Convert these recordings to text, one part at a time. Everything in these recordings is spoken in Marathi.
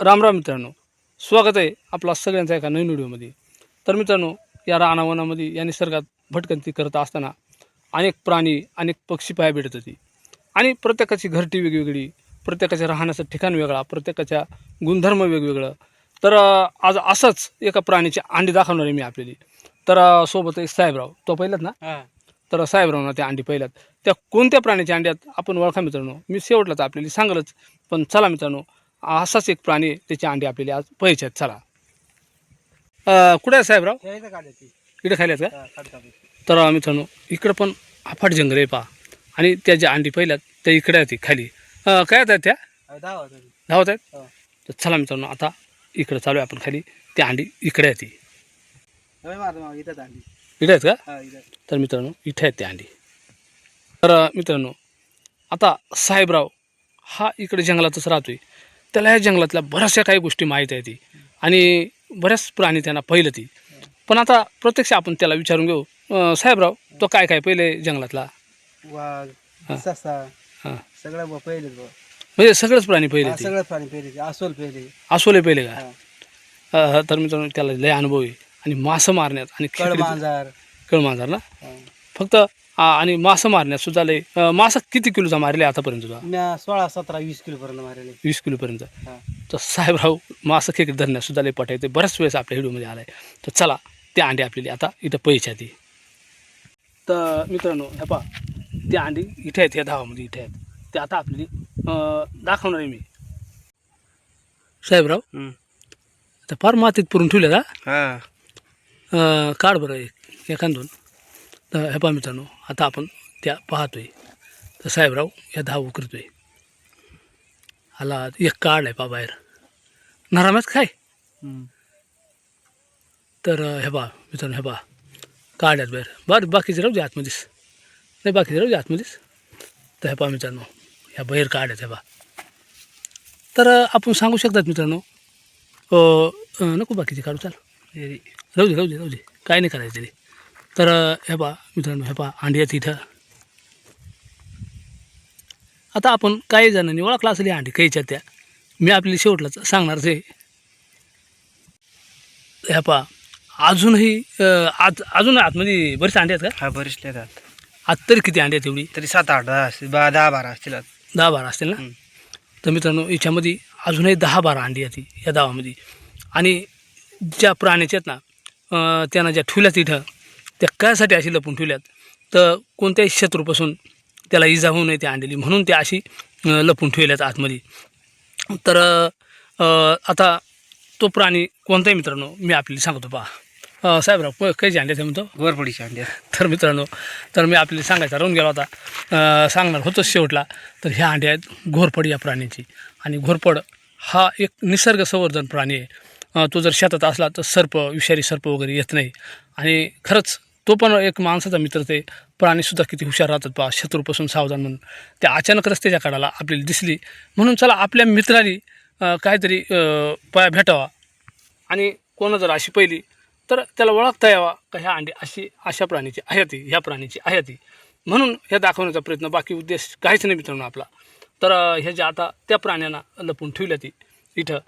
राम राम मित्रांनो स्वागत आहे आपला सगळ्यांचा एका नवीन व्हिडिओमध्ये. तर मित्रांनो या रानावनामध्ये या निसर्गात भटकंती करत असताना अनेक प्राणी अनेक पक्षी पाहायला भेटत होती. आणि प्रत्येकाची घरटी वेगवेगळी प्रत्येकाच्या राहण्याचं ठिकाण वेगळा प्रत्येकाच्या गुणधर्म वेगवेगळं. तर आज असंच एका प्राणीची अंडी दाखवणार आहे मी आपल्याली. तर सोबत एक साहेबराव तो पहिलाच ना? तर साहेबरावना त्या अंडी पहिल्यात. त्या कोणत्या प्राण्याच्या अंड्यात आपण ओळखा मित्रांनो? मी शेवटलाच आपल्याला सांगलच. पण चला मित्रांनो असाच एक प्राणी त्याची अंडी आपल्याला आज पाहिजे आहेत. चला. अं, कुठे आहे साहेबराव? इकडे खाली आहेत का. तर मित्रांनो इकडं पण अफाट जंगल आहे पहा. आणि त्या ज्या अंडी पहिल्यात त्या इकडे आहेत खाली. अं, काय आहेत त्या. धावत आहेत हो. तर चला मित्रांनो आता इकडं चालू आहे आपण खाली. त्या अंडी इकडे आहेत ती. इकडे आहेत का? तर मित्रांनो इथे आहेत त्या अंडी. तर मित्रांनो आता साहेबराव हा इकडे जंगलातच राहतोय. त्याला ह्या जंगलातल्या बऱ्याचशा काही गोष्टी माहीत आहे ती. आणि बऱ्याच प्राणी त्यांना पहिलं ती. पण आता प्रत्यक्ष आपण त्याला विचारून घेऊ. साहेबराव तो काय काय पहिले जंगलातला? वाघ. ससा सगळं बुवा. म्हणजे सगळंच प्राणी पहिले सगळं प्राणी पहिले अस्वल पहिले. असोले पहिले का? हा. तर मित्रांनो त्याला लय अनुभव आहे. आणि मासं मारण्यात आणि कडमांजार कळमांजार ना. फक्त आणि मासं मारण्यात सुद्धा लय अ, मासं किती किलोचा मारले आतापर्यंत म्या सोळा सतरा वीस किलो पर्यंत मारले. वीस किलोपर्यंत. तर साहेबराव मासं खेकडे धरण्यात सुद्धा लय पटायचे बऱ्याच वेळेस आपल्या व्हिडिओमध्ये आलाय. तर चला ते अंडे आपल्याला आता इथं पैसे ती तर मित्रांनो हे पहा ते अंडी इथे आहेत या धावामध्ये इथे आहेत. ते आता आपली दाखवणार आहे मी. साहेबराव. आता फार मातीत पुरून ठेवले का हा. काढ बरं एक एखाद दोन. तर हे पहा मित्रांनो आता आपण त्या पाहतोय. तर साहेबराव या धाव करतोय आला एक काढ आहे पा बाहेर. नराम्यात काय. तर हे पहा मित्रांनो हे पहा. काढ्यात बाहेर. बरं बाकीचे राहू दे आतमध्येच. नाही बाकीचे राहू दे आतमध्येच. तर हे पहा मित्रांनो ह्या बाहेर काढ्यात हे पहा. तर आपण सांगू शकतात मित्रांनो नको बाकीचे काढू चाल. राहू दे राहू दे राहू दे. काय नाही करायचं तरी तर हे पहा मित्रांनो हे पहा अंडी आहेत इथं. आता आपण काही जणांनी ओळखला असेल अंडी काहीच्या त्या. मी आपली शेवटलाच सांगणारच आहे. ह्या पहा अजूनही आज अजून आतमध्ये बरेच अंडे आहेत का? हा बरेच येतात आत. तरी किती अंडे आहेत एवढी? तरी सात आठ दहा असतील बा दहा बारा असतील दहा बारा असतील ना. तर मित्रांनो याच्यामध्ये अजूनही दहा बारा अंडी आहेत या दावामध्ये. आणि ज्या प्राण्याच्या आहेत ना अं, त्यांना ज्या ठेवल्यात इथं त्या कायसाठी अशी लपून ठेवल्यात. तर कोणत्याही शत्रूपासून त्याला इजा होऊ नये त्या अंडीली म्हणून त्या अशी लपून ठेवल्यात आतमध्ये. तर आता तो प्राणी कोणताही मित्रांनो मी आपल्याला सांगतो पहा. साहेबराव प काही अंडे म्हणतो? गोरपडीची अंडी तर मित्रांनो तर मी आपल्याला सांगायचा राहून गेला होता. अं, सांगणार होतोच शेवटला. तर ह्या अंड्या आहेत घोरपड या प्राण्याची. आणि घोरपड हा एक निसर्ग संवर्धन प्राणी आहे. तो जर शेतात असला तर सर्प विषारी सर्प वगैरे येत नाही. आणि खरंच तो पण एक माणसाचा मित्र ते. प्राणीसुद्धा किती हुशार राहतात पहा शत्रूपासून सावधान म्हणून. त्या अचानकच त्याच्या काढाला आपल्याला दिसली. म्हणून चला आपल्या मित्राने काहीतरी पाया भेटावा. आणि कोणा जर अशी पहिली तर त्याला ओळखता यावा का ह्या अंडी अशी अशा प्राणीची आहे ती ह्या प्राणीची आहे ती म्हणून हे दाखवण्याचा प्रयत्न बाकी उद्देश काहीच नाही मित्रांनो आपला. तर हे ह्या ज्या आता त्या प्राण्यांना लपून ठेवल्या ती इथं.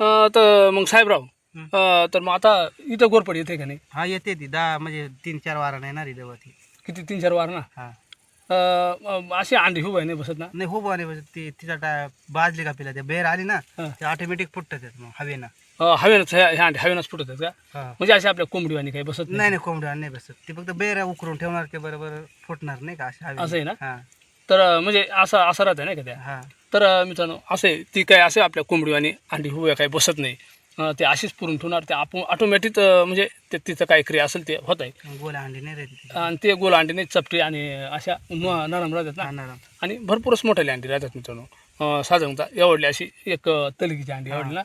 अं, तर मग साहेबराव अं, तर मग आता इथं गोरपड येते का नाही? हा येते ती. दहा म्हणजे तीन चार वारा नाही ना रे देवा ती. किती तीन चार वार ना? हा. अं, अं, अशी अंडी हुब आहे नाही बसत ना? नाही हो नाही बसत. ती तिचा टा बाजली का पिला ते बेर आली ना हा. ते ऑटोमॅटिक फुटतात त्यात मग हवेनं. अं, हवेनंच ह्या ह्या अंडी हवेनंच फुटत आहेत का? हा. म्हणजे अशी आपल्या कोंबडीवाणी काही बसत नाही? नाही कोंबड्या नाही बसत. ते फक्त बेर उकरून ठेवणार ते बरोबर फुटणार नाही का अशा असं आहे ना? हा. तर अं, म्हणजे असं असं राहतं नाही का त्या? हा. तर मित्रांनो असे ती काय असे आपल्या कोंबडीवाणी अंडी हुब्या काही बसत नाही. ते अशीच पुरून ठेवणार ते आपण ऑटोमॅटिक म्हणजे ते तिचं काय क्रिया असेल ते होत आहे. गोला अंडी नाही. आणि ते गोल अंडी नाही चपटी आणि अशा नरम राहतात ना. नरम. आणि भरपूरच मोठ्याली अंडी राहतात मित्रांनो. साधारणतः एवढली अशी एक तलगीची अंडी एवढली ना.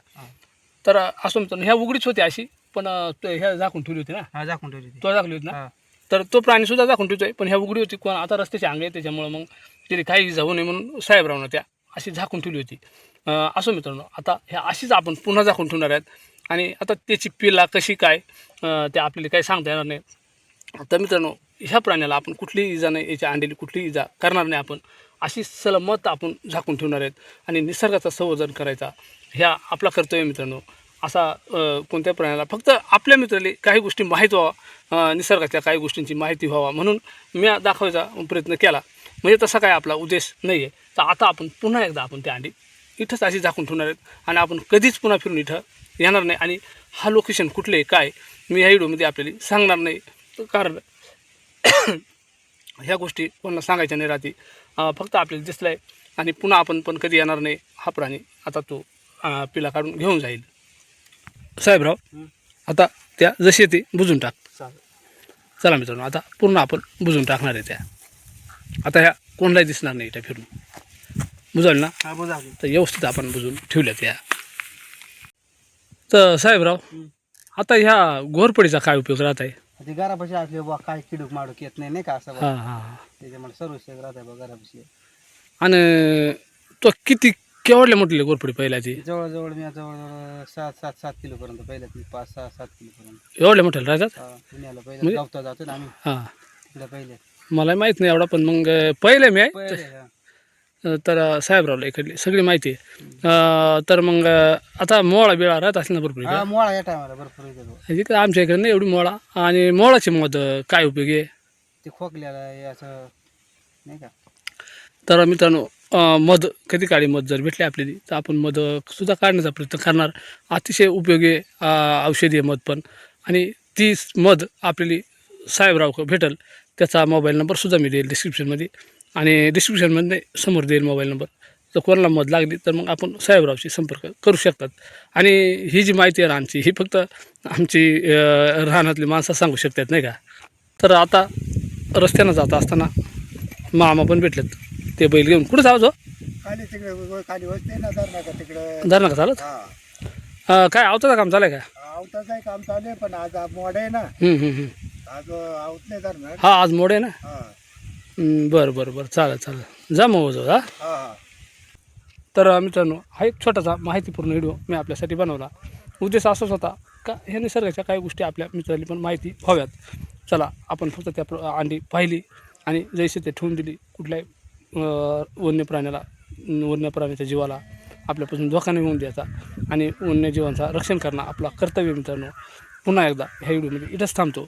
तर असं मित्रांनो ह्या उघडीच होती अशी पण ह्या झाकून ठेवली होती ना. हा झाकून ठेवली ती तो झाकली होती ना. तर तो प्राणीसुद्धा दाखवून ठेवतोय पण ह्या उघडी होती. कोण आता रस्त्याची अंग आहे त्याच्यामुळं मग तिथे काही जाऊ नये म्हणून साहेबरावनं त्या अशी झाकून ठेवली होती. असो मित्रांनो आता ह्या अशीच आपण पुन्हा झाकून ठेवणार आहेत. आणि आता त्याची पिला कशी काय ते आपल्याला काही सांगता येणार नाही. तर मित्रांनो ह्या प्राण्याला आपण कुठलीही इजा नाही याच्या अंडीली कुठलीही इजा करणार नाही आपण. अशी सलमत आपण झाकून ठेवणार आहेत. आणि निसर्गाचा संवर्धन करायचा ह्या आपला कर्तव्य मित्रांनो. असा कोणत्या प्राण्याला फक्त आपल्या मित्राला काही गोष्टी माहीत व्हावा निसर्गाच्या काही गोष्टींची माहिती व्हावा म्हणून मी दाखवायचा प्रयत्न केला. म्हणजे तसा काय आपला उद्देश नाही आहे तर आता आपण पुन्हा एकदा आपण त्या अंडी इथंच अशी झाकून ठेवणार आहेत आणि आपण कधीच पुन्हा फिरून इथं येणार नाही. आणि हा लोकेशन कुठले आहे, काय मी ह्या व्हिडिओमध्ये आपल्याला सांगणार नाही. कारण ह्या गोष्टी कोणाला सांगायच्या नाही राहते फक्त आपल्याला दिसलं आहे आणि पुन्हा आपण पण कधी येणार नाही. हा प्राणी आता तो पिला काढून घेऊन जाईल. साहेबराव. आता त्या जशी ते बुजून टाक. चला मित्रांनो आता पूर्ण आपण बुजून टाकणार आहे त्या. आता ह्या कोणालाही दिसणार नाही त्या फिरून. बुजाल ना? हा बुजावली तर व्यवस्थित आपण बुजून ठेवल्या त्या तर साहेबराव. आता ह्या घोरपडीचा काय उपयोग राहत आहे ते घरापाशी असले बा काय किडूक माडूक येत नाही नाही का असं. हां हां त्याच्यामुळे सर्व शेग राहत आहे बा घरापाशी. आणि तो किती केवढल्या मोठले घोरपडी पहिल्याची? जवळजवळ मी जवळजवळ सात सात सात किलो पर्यंत पहिल्या ती पाच सहा सात किलो पर्यंत. एवढ्या मोठ्याला राहतात? हा, पुण्याला म्हणजे- पहिले गावता जातो ना आम्ही. हां. तिकडे पहिले मला माहीत नाही एवढा पण मग पहिले मी आहे. तर साहेबरावला इकडली सगळी माहिती आहे. तर मग आता मोळा बिळा राहत असेल ना भरपूर इकडे? मोळा या टायमाला भरपूर. इकडे आमच्या इकडे नाही एवढी मोळा. आणि मोळाची मध काय उपयोगी आहे? ते खोकल्याला असं नाही का? तर मित्रांनो मध कधी काळी मध जर भेटली आपल्याला तर आपण मध सुद्धा काढण्याचा प्रयत्न करणार. अतिशय उपयोगी औषधी आहे मध पण. आणि ती मध आपल्याला साहेबराव भेटल. त्याचा मोबाईल नंबरसुद्धा मी देईल डिस्क्रिप्शनमध्ये आणि डिस्क्रिप्शनमध्ये समोर देईल मोबाईल नंबर. जर कोणाला मध लागली तर मग आपण साहेबरावशी संपर्क करू शकतात. आणि ही जी माहिती आहे रानची ही फक्त आमची रानातली माणसं सांगू शकतात नाही का? तर आता रस्त्यानं जात असताना मामा पण भेटलेत. ते बैल घेऊन. कुठं जावं धरणं का चालत? काय आवताचं काम चालू आहे का? आवताच काम चालू आहे पण आज मोड आहे ना. हा आज मोड आहे ना? हा. बरं बरं बरं. चालेल चालेल. जा मग जो हा? हा हा. तर मित्रांनो हा एक छोटासा माहितीपूर्ण व्हिडिओ मी आपल्यासाठी बनवला. उद्देश असाच होता का ह्या निसर्गाच्या काही गोष्टी आपल्या मित्रांनी पण माहिती व्हाव्यात. चला आपण फक्त त्या प्र अंडी पाहिली आणि जैसे ते ठेवून दिली कुठल्याही वन्य प्राण्याला वन्य प्राण्याच्या जीवाला आपल्यापासून धोका नाही होऊन द्यायचा आणि वन्यजीवांचा रक्षण करणं आपला कर्तव्य मित्रांनो. पुन्हा एकदा ह्या व्हिडिओमध्ये इथंच थांबतो.